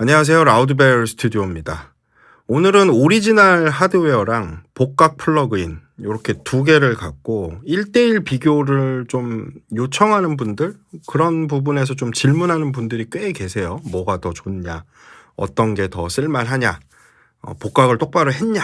안녕하세요. 라우드벨 스튜디오입니다. 오늘은 오리지널 하드웨어랑 복각 플러그인 이렇게 두 개를 갖고 1대1 비교를 좀 요청하는 분들 그런 부분에서 좀 질문하는 분들이 꽤 계세요. 뭐가 더 좋냐? 어떤 게 더 쓸만하냐? 어, 복각을 똑바로 했냐?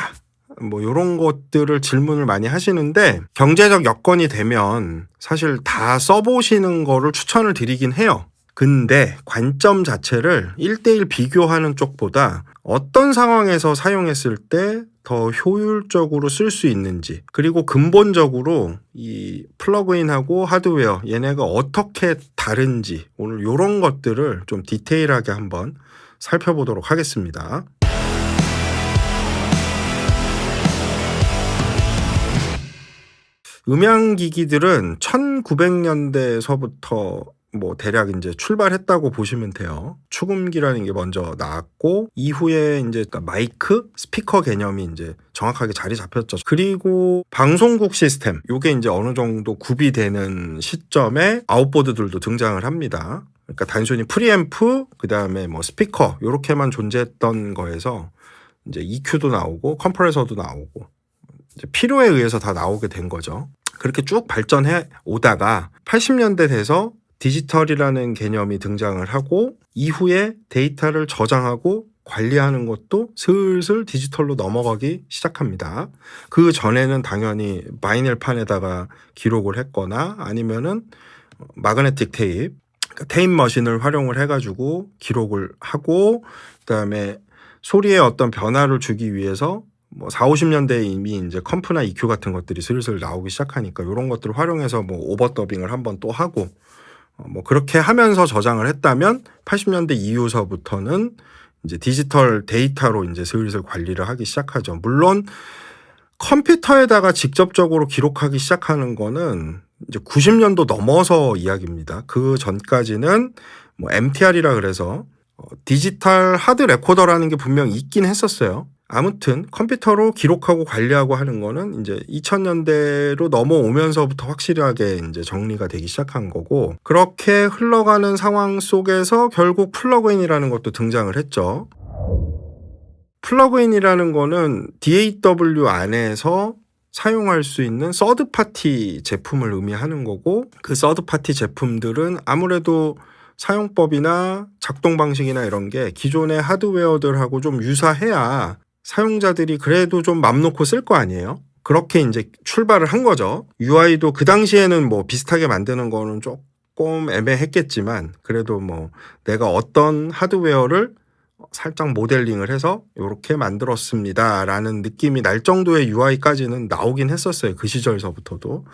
뭐 이런 것들을 질문을 많이 하시는데 경제적 여건이 되면 사실 다 써보시는 거를 추천을 드리긴 해요. 근데 관점 자체를 1대1 비교하는 쪽보다 어떤 상황에서 사용했을 때 더 효율적으로 쓸 수 있는지 그리고 근본적으로 이 플러그인하고 하드웨어 얘네가 어떻게 다른지 오늘 이런 것들을 좀 디테일하게 한번 살펴보도록 하겠습니다. 음향기기들은 1900년대서부터 뭐 대략 이제 출발했다고 보시면 돼요. 축음기라는 게 먼저 나왔고 이후에 이제 그러니까 마이크, 스피커 개념이 이제 정확하게 자리 잡혔죠. 그리고 방송국 시스템 요게 이제 어느 정도 구비되는 시점에 아웃보드들도 등장을 합니다. 그러니까 단순히 프리앰프 그다음에 뭐 스피커 요렇게만 존재했던 거에서 이제 EQ도 나오고 컴프레서도 나오고 필요에 의해서 다 나오게 된 거죠. 그렇게 쭉 발전해 오다가 80년대 돼서 디지털이라는 개념이 등장을 하고 이후에 데이터를 저장하고 관리하는 것도 슬슬 디지털로 넘어가기 시작합니다. 그 전에는 당연히 바이닐판에다가 기록을 했거나 아니면은 마그네틱 테이프, 그러니까 테이프 머신을 활용을 해가지고 기록을 하고 그다음에 소리에 어떤 변화를 주기 위해서 뭐 4, 50년대에 이미 이제 컴프나 EQ 같은 것들이 슬슬 나오기 시작하니까 이런 것들을 활용해서 뭐 오버더빙을 한번 또 하고 어, 뭐 그렇게 하면서 저장을 했다면 80년대 이후서부터는 이제 디지털 데이터로 이제 슬슬 관리를 하기 시작하죠. 물론 컴퓨터에다가 직접적으로 기록하기 시작하는 거는 이제 90년도 넘어서 이야기입니다. 그 전까지는 뭐 MTR이라 그래서 어, 디지털 하드 레코더라는 게 분명 있긴 했었어요. 아무튼 컴퓨터로 기록하고 관리하고 하는 거는 이제 2000년대로 넘어오면서부터 확실하게 이제 정리가 되기 시작한 거고 그렇게 흘러가는 상황 속에서 결국 플러그인이라는 것도 등장을 했죠. 플러그인이라는 거는 DAW 안에서 사용할 수 있는 서드 파티 제품을 의미하는 거고 그 서드 파티 제품들은 아무래도 사용법이나 작동 방식이나 이런 게 기존의 하드웨어들하고 좀 유사해야 사용자들이 그래도 좀 맘 놓고 쓸 거 아니에요? 그렇게 이제 출발을 한 거죠. UI도 그 당시에는 뭐 비슷하게 만드는 거는 조금 애매했겠지만 그래도 뭐 내가 어떤 하드웨어를 살짝 모델링을 해서 이렇게 만들었습니다라는 느낌이 날 정도의 UI까지는 나오긴 했었어요. 그 시절서부터도.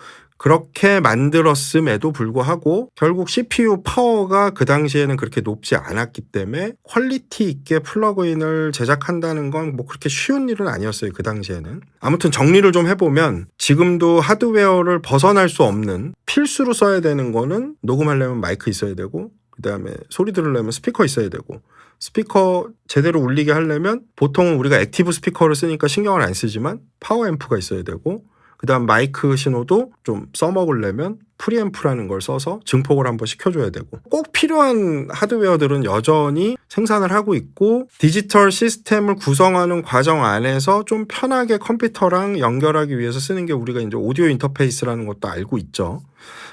그렇게 만들었음에도 불구하고 결국 CPU 파워가 그 당시에는 그렇게 높지 않았기 때문에 퀄리티 있게 플러그인을 제작한다는 건 뭐 그렇게 쉬운 일은 아니었어요. 그 당시에는. 아무튼 정리를 좀 해보면 지금도 하드웨어를 벗어날 수 없는 필수로 써야 되는 거는 녹음하려면 마이크 있어야 되고 그 다음에 소리 들으려면 스피커 있어야 되고 스피커 제대로 울리게 하려면 보통은 우리가 액티브 스피커를 쓰니까 신경을 안 쓰지만 파워 앰프가 있어야 되고 그다음 마이크 신호도 좀 써먹으려면 프리앰프라는 걸 써서 증폭을 한번 시켜줘야 되고 꼭 필요한 하드웨어들은 여전히 생산을 하고 있고 디지털 시스템을 구성하는 과정 안에서 좀 편하게 컴퓨터랑 연결하기 위해서 쓰는 게 우리가 이제 오디오 인터페이스라는 것도 알고 있죠.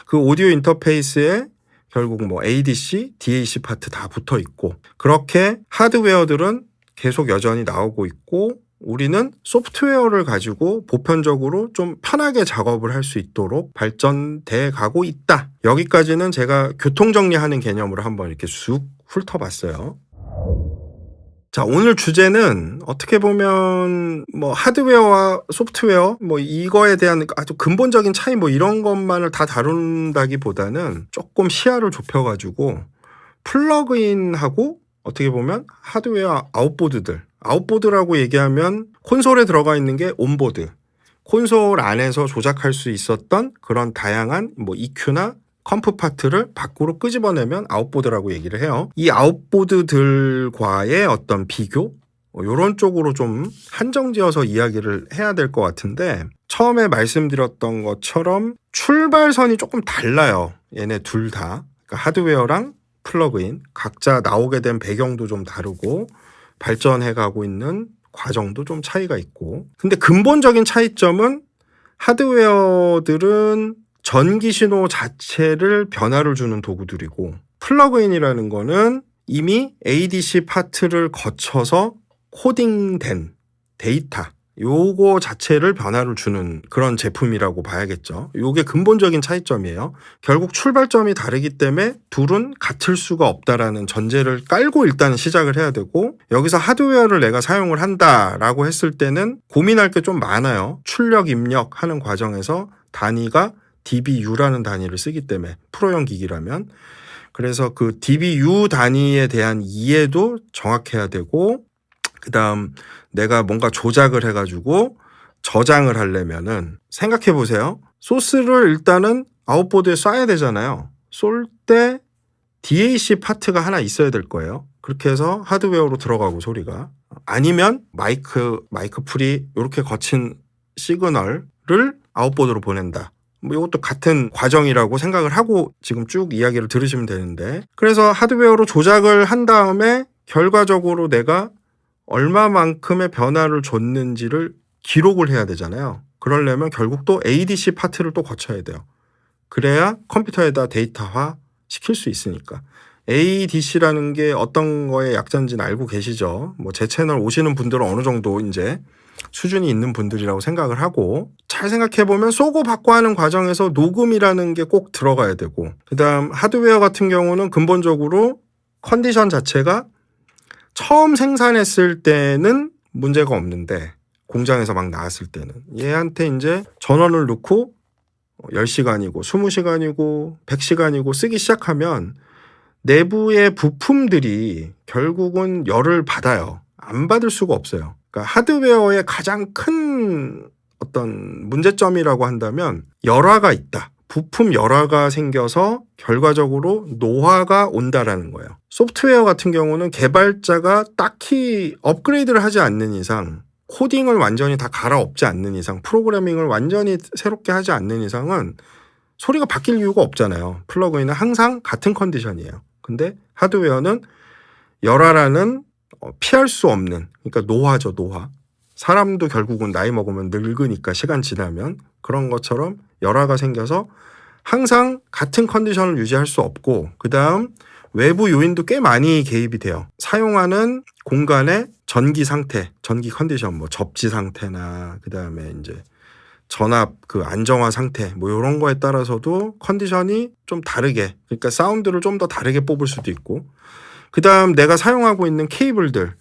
그 오디오 인터페이스에 결국 뭐 ADC, DAC 파트 다 붙어 있고 그렇게 하드웨어들은 계속 여전히 나오고 있고 우리는 소프트웨어를 가지고 보편적으로 좀 편하게 작업을 할 수 있도록 발전돼 가고 있다. 여기까지는 제가 교통 정리하는 개념으로 한번 이렇게 쑥 훑어봤어요. 자, 오늘 주제는 어떻게 보면 뭐 하드웨어와 소프트웨어 뭐 이거에 대한 아주 근본적인 차이 뭐 이런 것만을 다 다룬다기보다는 조금 시야를 좁혀가지고 플러그인하고 어떻게 보면 하드웨어 아웃보드들 아웃보드라고 얘기하면 콘솔에 들어가 있는 게 온보드 콘솔 안에서 조작할 수 있었던 그런 다양한 뭐 EQ나 컴프 파트를 밖으로 끄집어내면 아웃보드라고 얘기를 해요. 이 아웃보드들과의 어떤 비교 이런 쪽으로 좀 한정지어서 이야기를 해야 될 것 같은데 처음에 말씀드렸던 것처럼 출발선이 조금 달라요. 얘네 둘 다. 그러니까 하드웨어랑 플러그인 각자 나오게 된 배경도 좀 다르고 발전해 가고 있는 과정도 좀 차이가 있고. 근데 근본적인 차이점은 하드웨어들은 전기 신호 자체를 변화를 주는 도구들이고 플러그인이라는 거는 이미 ADC 파트를 거쳐서 코딩된 데이터 요거 자체를 변화를 주는 그런 제품이라고 봐야겠죠. 요게 근본적인 차이점이에요. 결국 출발점이 다르기 때문에 둘은 같을 수가 없다라는 전제를 깔고 일단 시작을 해야 되고 여기서 하드웨어를 내가 사용을 한다라고 했을 때는 고민할 게 좀 많아요. 출력 입력 하는 과정에서 단위가 DBU라는 단위를 쓰기 때문에 프로용 기기라면 그래서 그 DBU 단위에 대한 이해도 정확해야 되고 그다음 내가 뭔가 조작을 해가지고 저장을 하려면은 생각해 보세요. 소스를 일단은 아웃보드에 쏴야 되잖아요. 쏠 때 DAC 파트가 하나 있어야 될 거예요. 그렇게 해서 하드웨어로 들어가고 소리가 아니면 마이크 마이크 풀이 이렇게 거친 시그널을 아웃보드로 보낸다. 뭐 이것도 같은 과정이라고 생각을 하고 지금 쭉 이야기를 들으시면 되는데 그래서 하드웨어로 조작을 한 다음에 결과적으로 내가 얼마만큼의 변화를 줬는지를 기록을 해야 되잖아요. 그러려면 결국 또 ADC 파트를 또 거쳐야 돼요. 그래야 컴퓨터에다 데이터화 시킬 수 있으니까. ADC라는 게 어떤 거의 약자인지는 알고 계시죠? 뭐 제 채널 오시는 분들은 어느 정도 이제 수준이 있는 분들이라고 생각을 하고 잘 생각해 보면 쏘고 받고 하는 과정에서 녹음이라는 게 꼭 들어가야 되고 그다음 하드웨어 같은 경우는 근본적으로 컨디션 자체가 처음 생산했을 때는 문제가 없는데 공장에서 막 나왔을 때는 얘한테 이제 전원을 넣고 10시간이고 20시간이고 100시간이고 쓰기 시작하면 내부의 부품들이 결국은 열을 받아요. 안 받을 수가 없어요. 그러니까 하드웨어의 가장 큰 어떤 문제점이라고 한다면 열화가 있다. 부품 열화가 생겨서 결과적으로 노화가 온다라는 거예요. 소프트웨어 같은 경우는 개발자가 딱히 업그레이드를 하지 않는 이상 코딩을 완전히 다 갈아엎지 않는 이상 프로그래밍을 완전히 새롭게 하지 않는 이상은 소리가 바뀔 이유가 없잖아요. 플러그인은 항상 같은 컨디션이에요. 근데 하드웨어는 열화라는 어, 피할 수 없는 그러니까 노화죠 노화. 사람도 결국은 나이 먹으면 늙으니까 시간 지나면 그런 것처럼 열화가 생겨서 항상 같은 컨디션을 유지할 수 없고 그다음 외부 요인도 꽤 많이 개입이 돼요. 사용하는 공간의 전기 상태, 전기 컨디션, 뭐 접지 상태나 그다음에 이제 전압 그 안정화 상태 뭐 이런 거에 따라서도 컨디션이 좀 다르게 그러니까 사운드를 좀 더 다르게 뽑을 수도 있고 그다음 내가 사용하고 있는 케이블들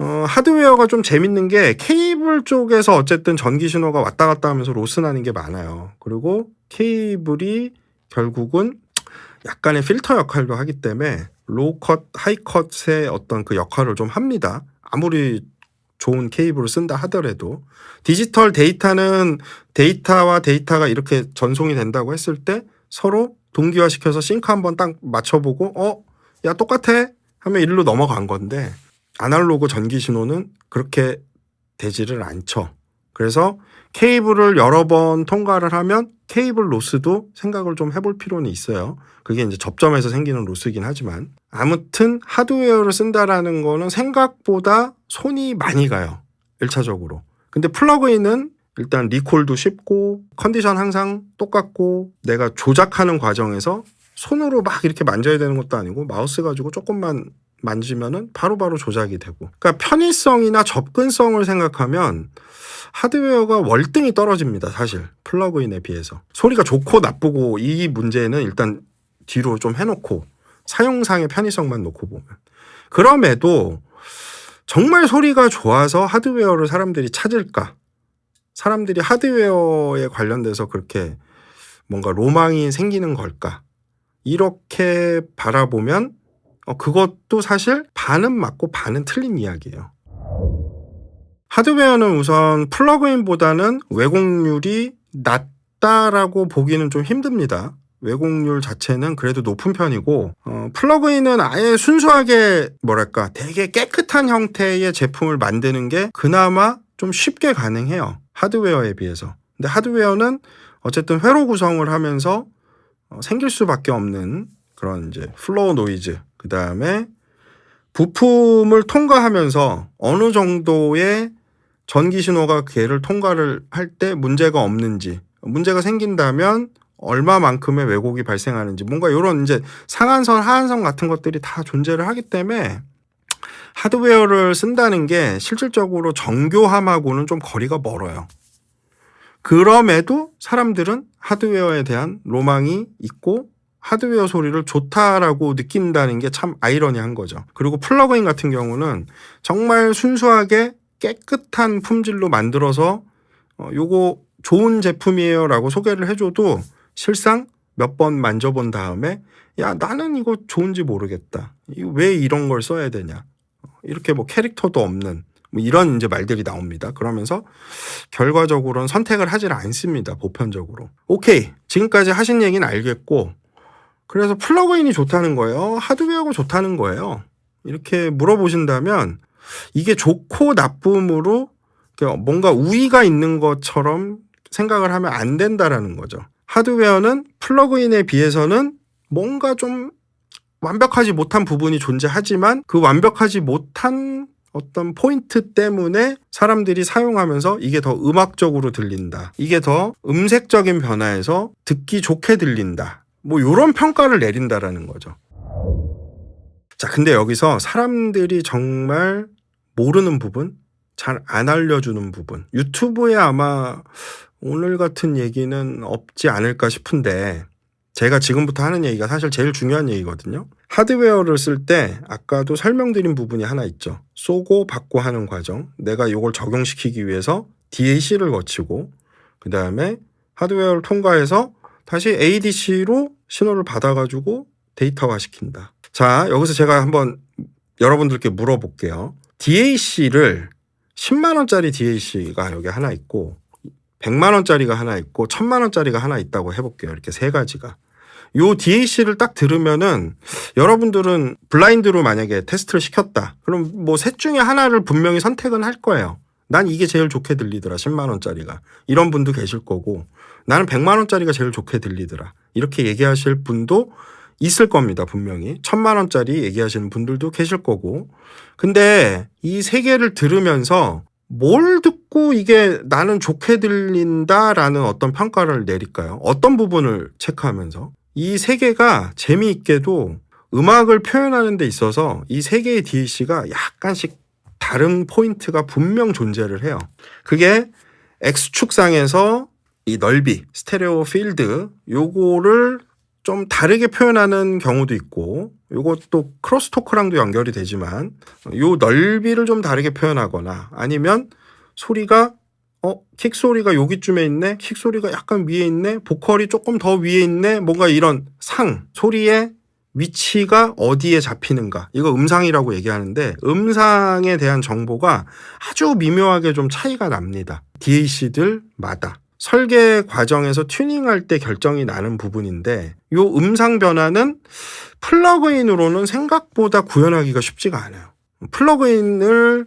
어, 하드웨어가 좀 재밌는 게 케이블 쪽에서 어쨌든 전기 신호가 왔다 갔다 하면서 로스 나는 게 많아요. 그리고 케이블이 결국은 약간의 필터 역할도 하기 때문에 로우컷, 하이컷의 어떤 그 역할을 좀 합니다. 아무리 좋은 케이블을 쓴다 하더라도 디지털 데이터는 데이터와 데이터가 이렇게 전송이 된다고 했을 때 서로 동기화시켜서 싱크 한번 딱 맞춰보고 어? 야 똑같아? 하면 일로 넘어간 건데 아날로그 전기 신호는 그렇게 되지를 않죠. 그래서 케이블을 여러 번 통과를 하면 케이블 로스도 생각을 좀 해볼 필요는 있어요. 그게 이제 접점에서 생기는 로스긴 하지만 아무튼 하드웨어를 쓴다라는 거는 생각보다 손이 많이 가요. 1차적으로. 근데 플러그인은 일단 리콜도 쉽고 컨디션 항상 똑같고 내가 조작하는 과정에서 손으로 막 이렇게 만져야 되는 것도 아니고 마우스 가지고 조금만 만지면은 바로 바로 조작이 되고. 그러니까 편의성이나 접근성을 생각하면 하드웨어가 월등히 떨어집니다. 사실 플러그인에 비해서. 소리가 좋고 나쁘고 이 문제는 일단 뒤로 좀 해놓고 사용상의 편의성만 놓고 보면. 그럼에도 정말 소리가 좋아서 하드웨어를 사람들이 찾을까? 사람들이 하드웨어에 관련돼서 그렇게 뭔가 로망이 생기는 걸까? 이렇게 바라보면 어, 그것도 사실 반은 맞고 반은 틀린 이야기예요. 하드웨어는 우선 플러그인보다는 왜곡률이 낮다라고 보기는 좀 힘듭니다. 왜곡률 자체는 그래도 높은 편이고 어, 플러그인은 아예 순수하게 뭐랄까 되게 깨끗한 형태의 제품을 만드는 게 그나마 좀 쉽게 가능해요. 하드웨어에 비해서. 근데 하드웨어는 어쨌든 회로 구성을 하면서 어, 생길 수밖에 없는 그런 이제 플로우 노이즈 그 다음에 부품을 통과하면서 어느 정도의 전기 신호가 걔를 통과를 할 때 문제가 없는지 문제가 생긴다면 얼마만큼의 왜곡이 발생하는지 뭔가 이런 이제 상한선 하한선 같은 것들이 다 존재를 하기 때문에 하드웨어를 쓴다는 게 실질적으로 정교함하고는 좀 거리가 멀어요. 그럼에도 사람들은 하드웨어에 대한 로망이 있고 하드웨어 소리를 좋다라고 느낀다는 게 참 아이러니한 거죠. 그리고 플러그인 같은 경우는 정말 순수하게 깨끗한 품질로 만들어서 어, 요거 좋은 제품이에요라고 소개를 해줘도 실상 몇 번 만져본 다음에 야 나는 이거 좋은지 모르겠다. 왜 이런 걸 써야 되냐. 이렇게 뭐 캐릭터도 없는 뭐 이런 이제 말들이 나옵니다. 그러면서 결과적으로는 선택을 하질 않습니다. 보편적으로. 오케이. 지금까지 하신 얘기는 알겠고 그래서 플러그인이 좋다는 거예요. 하드웨어가 좋다는 거예요. 이렇게 물어보신다면 이게 좋고 나쁨으로 뭔가 우위가 있는 것처럼 생각을 하면 안 된다라는 거죠. 하드웨어는 플러그인에 비해서는 뭔가 좀 완벽하지 못한 부분이 존재하지만 그 완벽하지 못한 어떤 포인트 때문에 사람들이 사용하면서 이게 더 음악적으로 들린다. 이게 더 음색적인 변화에서 듣기 좋게 들린다. 뭐 요런 평가를 내린다라는 거죠. 자, 근데 여기서 사람들이 정말 모르는 부분, 잘 안 알려주는 부분, 유튜브에 아마 오늘 같은 얘기는 없지 않을까 싶은데, 제가 지금부터 하는 얘기가 사실 제일 중요한 얘기거든요. 하드웨어를 쓸 때 아까도 설명드린 부분이 하나 있죠. 쏘고 받고 하는 과정. 내가 이걸 적용시키기 위해서 DAC를 거치고 그 다음에 하드웨어를 통과해서 다시 ADC로 신호를 받아가지고 데이터화 시킨다. 자, 여기서 제가 한번 여러분들께 물어볼게요. DAC를 10만원짜리 DAC가 여기 하나 있고 100만원짜리가 하나 있고 1000만원짜리가 하나 있다고 해볼게요. 이렇게 세 가지가. 요 DAC를 딱 들으면은 여러분들은 블라인드로 만약에 테스트를 시켰다. 그럼 뭐 셋 중에 하나를 분명히 선택은 할 거예요. 난 이게 제일 좋게 들리더라. 10만 원짜리가. 이런 분도 계실 거고 나는 100만 원짜리가 제일 좋게 들리더라. 이렇게 얘기하실 분도 있을 겁니다. 분명히. 1000만 원짜리 얘기하시는 분들도 계실 거고. 근데 이 세 개를 들으면서 뭘 듣고 이게 나는 좋게 들린다라는 어떤 평가를 내릴까요? 어떤 부분을 체크하면서? 이 세 개가 재미있게도 음악을 표현하는 데 있어서 이 세 개의 DAC가 약간씩 다른 포인트가 분명 존재를 해요. 그게 X축상에서 이 넓이, 스테레오 필드, 요거를 좀 다르게 표현하는 경우도 있고, 요것도 크로스토크랑도 연결이 되지만, 요 넓이를 좀 다르게 표현하거나, 아니면 소리가, 어, 킥 소리가 여기쯤에 있네? 킥 소리가 약간 위에 있네? 보컬이 조금 더 위에 있네? 뭔가 이런 상, 소리의 위치가 어디에 잡히는가. 이거 음상이라고 얘기하는데, 음상에 대한 정보가 아주 미묘하게 좀 차이가 납니다. DAC들마다. 설계 과정에서 튜닝할 때 결정이 나는 부분인데 요 음상 변화는 플러그인으로는 생각보다 구현하기가 쉽지가 않아요. 플러그인을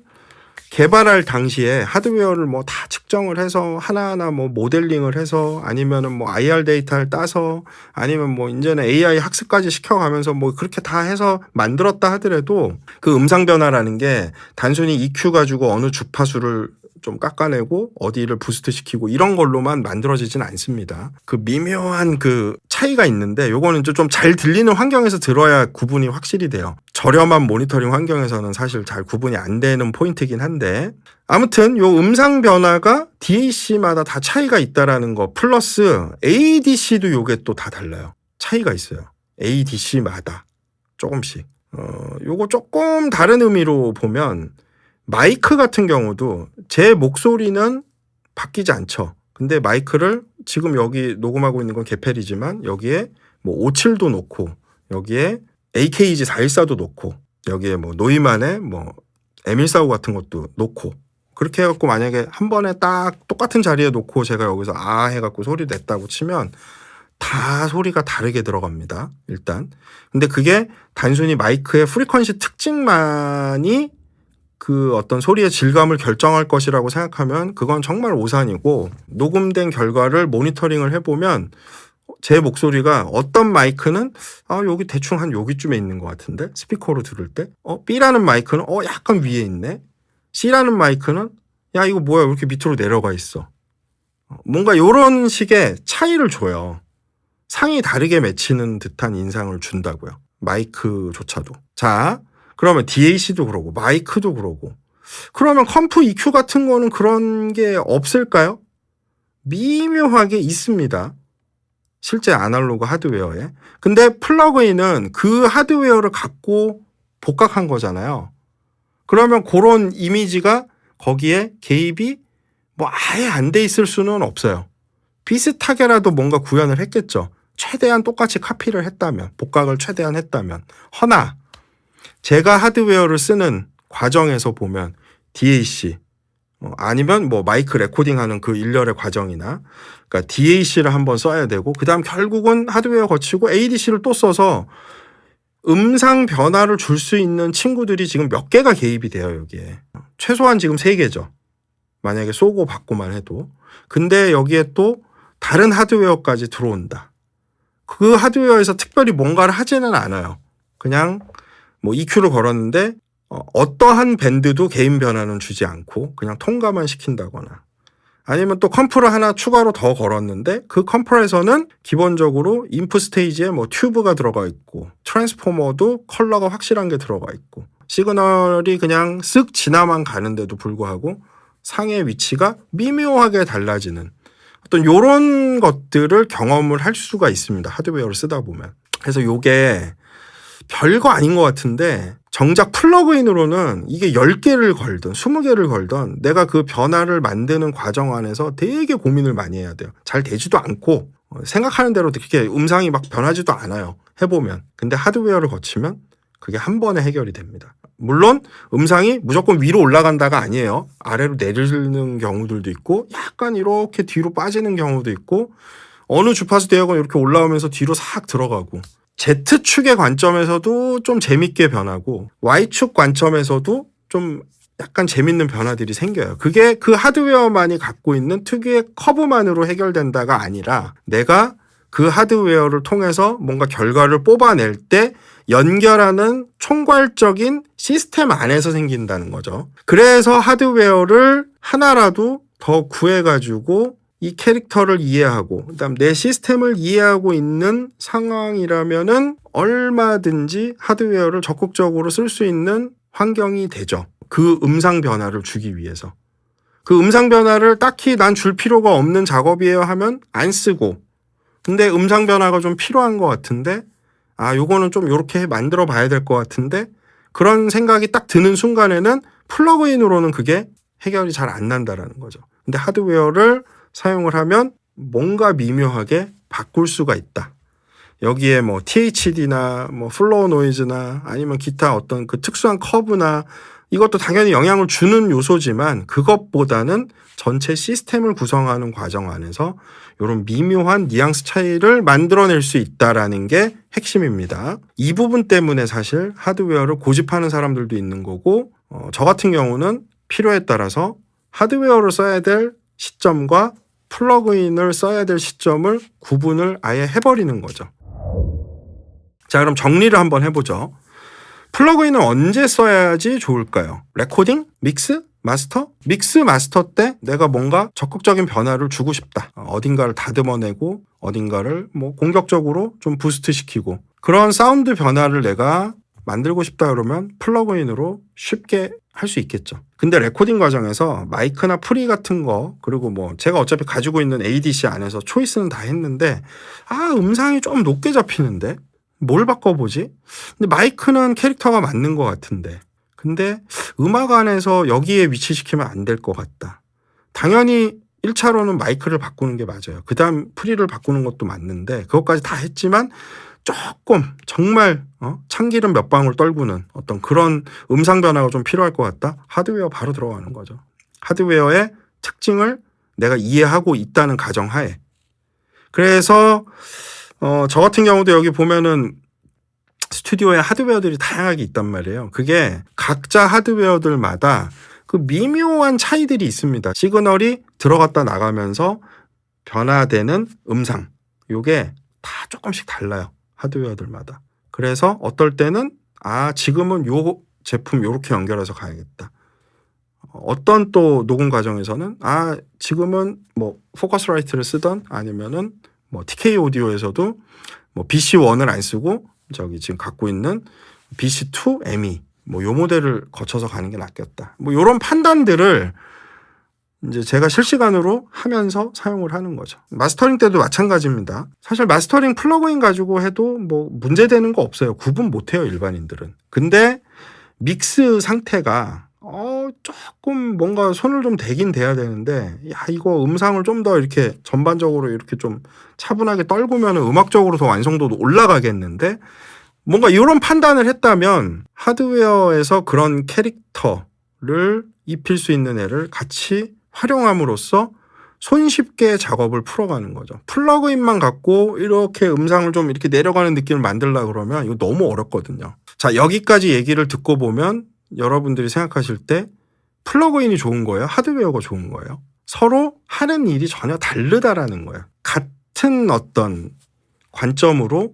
개발할 당시에 하드웨어를 뭐 다 측정을 해서 하나하나 뭐 모델링을 해서 아니면은 뭐 IR 데이터를 따서 아니면 뭐 이제는 AI 학습까지 시켜가면서 뭐 그렇게 다 해서 만들었다 하더라도 그 음상 변화라는 게 단순히 EQ 가지고 어느 주파수를 좀 깎아내고 어디를 부스트 시키고 이런 걸로만 만들어지진 않습니다. 그 미묘한 그 차이가 있는데 요거는 좀 잘 들리는 환경에서 들어야 구분이 확실히 돼요. 저렴한 모니터링 환경에서는 사실 잘 구분이 안 되는 포인트긴 한데 아무튼 요 음상 변화가 DAC마다 다 차이가 있다라는 거 플러스 ADC도 요게 또 다 달라요. 차이가 있어요. ADC마다 조금씩. 어, 요거 조금 다른 의미로 보면 마이크 같은 경우도 제 목소리는 바뀌지 않죠. 근데 마이크를 지금 여기 녹음하고 있는 건 개펠이지만 여기에 뭐 57도 놓고 여기에 AKG 414도 놓고 여기에 뭐 노이만의 뭐 M145 같은 것도 놓고 그렇게 해갖고 만약에 한 번에 딱 똑같은 자리에 놓고 제가 여기서 아 해갖고 소리 냈다고 치면 다 소리가 다르게 들어갑니다. 일단. 근데 그게 단순히 마이크의 프리퀀시 특징만이 그 어떤 소리의 질감을 결정할 것이라고 생각하면 그건 정말 오산이고 녹음된 결과를 모니터링을 해보면 제 목소리가 어떤 마이크는 아 여기 대충 한 여기쯤에 있는 것 같은데? 스피커로 들을 때? 어 B라는 마이크는 어 약간 위에 있네? C라는 마이크는 야 이거 뭐야? 왜 이렇게 밑으로 내려가 있어? 어, 뭔가 요런 식의 차이를 줘요. 상이 다르게 맺히는 듯한 인상을 준다고요. 마이크조차도. 자 그러면 DAC도 그러고 마이크도 그러고 그러면 컴프 EQ 같은 거는 그런 게 없을까요? 미묘하게 있습니다. 실제 아날로그 하드웨어에. 근데 플러그인은 그 하드웨어를 갖고 복각한 거잖아요. 그러면 그런 이미지가 거기에 개입이 뭐 아예 안 돼 있을 수는 없어요. 비슷하게라도 뭔가 구현을 했겠죠. 최대한 똑같이 카피를 했다면, 복각을 최대한 했다면. 허나, 제가 하드웨어를 쓰는 과정에서 보면 DAC, 어, 아니면 뭐 마이크 레코딩하는 그 일련의 과정이나 그러니까 DAC를 한번 써야 되고 그다음 결국은 하드웨어 거치고 ADC를 또 써서 음상 변화를 줄 수 있는 친구들이 지금 몇 개가 개입이 돼요 여기에. 최소한 지금 세 개죠. 만약에 쏘고 받고만 해도. 근데 여기에 또 다른 하드웨어까지 들어온다. 그 하드웨어에서 특별히 뭔가를 하지는 않아요. 그냥 뭐 EQ를 걸었는데 어, 어떠한 밴드도 개인 변화는 주지 않고 그냥 통과만 시킨다거나 아니면 또 컴프를 하나 추가로 더 걸었는데 그 컴프레서는 기본적으로 인프 스테이지에 뭐 튜브가 들어가 있고 트랜스포머도 컬러가 확실한 게 들어가 있고 시그널이 그냥 쓱 지나만 가는데도 불구하고 상의 위치가 미묘하게 달라지는 어떤 요런 것들을 경험을 할 수가 있습니다. 하드웨어를 쓰다 보면. 그래서 요게 별거 아닌 것 같은데 정작 플러그인으로는 이게 10개를 걸든 20개를 걸든 내가 그 변화를 만드는 과정 안에서 되게 고민을 많이 해야 돼요. 잘 되지도 않고 어, 생각하는 대로 그렇게 음상이 막 변하지도 않아요. 해보면. 근데 하드웨어를 거치면 그게 한 번에 해결이 됩니다. 물론 음상이 무조건 위로 올라간다가 아니에요. 아래로 내리는 경우들도 있고 약간 이렇게 뒤로 빠지는 경우도 있고 어느 주파수 대역은 이렇게 올라오면서 뒤로 싹 들어가고 Z축의 관점에서도 좀 재밌게 변하고 Y축 관점에서도 좀 약간 재밌는 변화들이 생겨요. 그게 그 하드웨어만이 갖고 있는 특유의 커브만으로 해결된다가 아니라 내가 그 하드웨어를 통해서 뭔가 결과를 뽑아낼 때 연결하는 총괄적인 시스템 안에서 생긴다는 거죠. 그래서 하드웨어를 하나라도 더 구해가지고 이 캐릭터를 이해하고 그다음 내 시스템을 이해하고 있는 상황이라면은 얼마든지 하드웨어를 적극적으로 쓸 수 있는 환경이 되죠. 그 음상 변화를 주기 위해서. 그 음상 변화를 딱히 난 줄 필요가 없는 작업이에요 하면 안 쓰고 근데 음상 변화가 좀 필요한 것 같은데 아 요거는 좀 요렇게 만들어 봐야 될 것 같은데 그런 생각이 딱 드는 순간에는 플러그인으로는 그게 해결이 잘 안 난다라는 거죠. 근데 하드웨어를 사용을 하면 뭔가 미묘하게 바꿀 수가 있다. 여기에 뭐 THD나 뭐 플로우 노이즈나 아니면 기타 어떤 그 특수한 커브나 이것도 당연히 영향을 주는 요소지만 그것보다는 전체 시스템을 구성하는 과정 안에서 이런 미묘한 뉘앙스 차이를 만들어낼 수 있다라는 게 핵심입니다. 이 부분 때문에 사실 하드웨어를 고집하는 사람들도 있는 거고 어, 저 같은 경우는 필요에 따라서 하드웨어를 써야 될 시점과 플러그인을 써야 될 시점을 구분을 아예 해버리는 거죠. 자, 그럼 정리를 한번 해보죠. 플러그인을 언제 써야지 좋을까요? 레코딩? 믹스? 마스터? 믹스 마스터 때 내가 뭔가 적극적인 변화를 주고 싶다. 어딘가를 다듬어내고 어딘가를 뭐 공격적으로 좀 부스트 시키고 그런 사운드 변화를 내가 만들고 싶다 그러면 플러그인으로 쉽게 할 수 있겠죠. 근데 레코딩 과정에서 마이크나 프리 같은 거 그리고 뭐 제가 어차피 가지고 있는 ADC 안에서 초이스는 다 했는데 아 음상이 좀 높게 잡히는데 뭘 바꿔보지? 근데 마이크는 캐릭터가 맞는 것 같은데 근데 음악 안에서 여기에 위치시키면 안 될 것 같다. 당연히 1차로는 마이크를 바꾸는 게 맞아요. 그 다음 프리를 바꾸는 것도 맞는데 그것까지 다 했지만 조금 정말 어? 참기름 몇 방울 떨구는 어떤 그런 음상 변화가 좀 필요할 것 같다. 하드웨어 바로 들어가는 거죠. 하드웨어의 특징을 내가 이해하고 있다는 가정하에. 그래서 어, 저 같은 경우도 여기 보면은 스튜디오에 하드웨어들이 다양하게 있단 말이에요. 그게 각자 하드웨어들마다 그 미묘한 차이들이 있습니다. 시그널이 들어갔다 나가면서 변화되는 음상. 요게 다 조금씩 달라요. 하드웨어들마다. 그래서 어떨 때는 아 지금은 요 제품 요렇게 연결해서 가야겠다. 어떤 또 녹음 과정에서는 아 지금은 뭐 포커스라이트를 쓰던 아니면은 뭐 TK 오디오에서도 뭐 BC1을 안 쓰고 저기 지금 갖고 있는 BC2 ME 뭐 요 모델을 거쳐서 가는 게 낫겠다. 뭐 요런 판단들을 이제 제가 실시간으로 하면서 사용을 하는 거죠. 마스터링 때도 마찬가지입니다. 사실 마스터링 플러그인 가지고 해도 뭐 문제되는 거 없어요. 구분 못 해요, 일반인들은. 근데 믹스 상태가 어 조금 뭔가 손을 좀 대긴 대야 되는데 야 이거 음상을 좀 더 이렇게 전반적으로 이렇게 좀 차분하게 떨구면 음악적으로 더 완성도도 올라가겠는데 뭔가 이런 판단을 했다면 하드웨어에서 그런 캐릭터를 입힐 수 있는 애를 같이 활용함으로써 손쉽게 작업을 풀어가는 거죠. 플러그인만 갖고 이렇게 음상을 좀 이렇게 내려가는 느낌을 만들려 그러면 이거 너무 어렵거든요. 자, 여기까지 얘기를 듣고 보면 여러분들이 생각하실 때 플러그인이 좋은 거예요? 하드웨어가 좋은 거예요? 서로 하는 일이 전혀 다르다라는 거예요. 같은 어떤 관점으로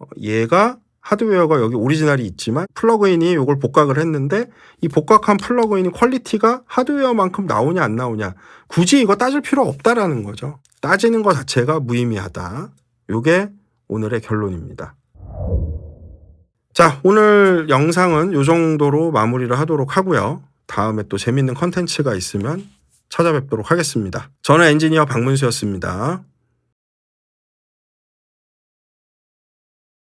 어, 얘가 하드웨어가 여기 오리지널이 있지만 플러그인이 이걸 복각을 했는데 이 복각한 플러그인이 퀄리티가 하드웨어만큼 나오냐 안 나오냐 굳이 이거 따질 필요 없다라는 거죠. 따지는 것 자체가 무의미하다. 요게 오늘의 결론입니다. 자, 오늘 영상은 요 정도로 마무리를 하도록 하고요. 다음에 또 재밌는 컨텐츠가 있으면 찾아뵙도록 하겠습니다. 저는 엔지니어 박문수였습니다.